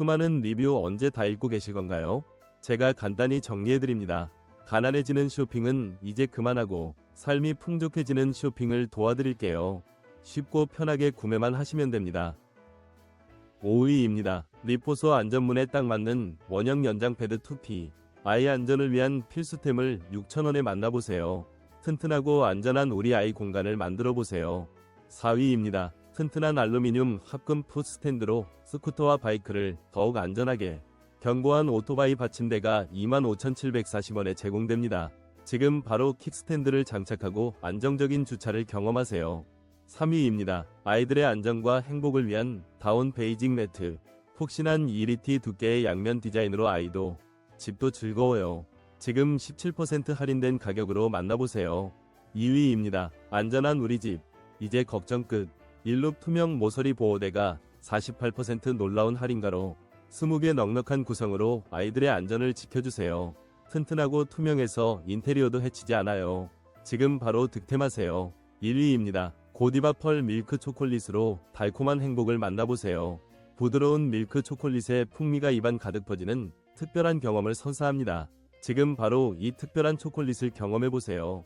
수많은 리뷰 언제 다 읽고 계실 건가요? 제가 간단히 정리해드립니다. 가난해지는 쇼핑은 이제 그만하고 삶이 풍족해지는 쇼핑을 도와드릴게요. 쉽고 편하게 구매만 하시면 됩니다. 5위입니다. 리포소 안전문에 딱 맞는 원형 연장 패드 2P. 아이 안전을 위한 필수템을 6,000원에 만나보세요. 튼튼하고 안전한 우리 아이 공간을 만들어 보세요. 4위입니다. 튼튼한 알루미늄 합금 풋스탠드로 스쿠터와 바이크를 더욱 안전하게 견고한 오토바이 받침대가 25,740원에 제공됩니다. 지금 바로 킥스탠드를 장착하고 안정적인 주차를 경험하세요. 3위입니다. 아이들의 안전과 행복을 위한 다운 베이징 매트. 푹신한 2리티 두께의 양면 디자인으로 아이도 집도 즐거워요. 지금 17% 할인된 가격으로 만나보세요. 2위입니다. 안전한 우리 집. 이제 걱정 끝. 일룹 투명 모서리 보호대가 48% 놀라운 할인가로 20개 넉넉한 구성으로 아이들의 안전을 지켜주세요. 튼튼하고 투명해서 인테리어도 해치지 않아요. 지금 바로 득템하세요. 1위입니다. 고디바 펄 밀크 초콜릿으로 달콤한 행복을 만나보세요. 부드러운 밀크 초콜릿의 풍미가 입안 가득 퍼지는 특별한 경험을 선사합니다. 지금 바로 이 특별한 초콜릿을 경험해보세요.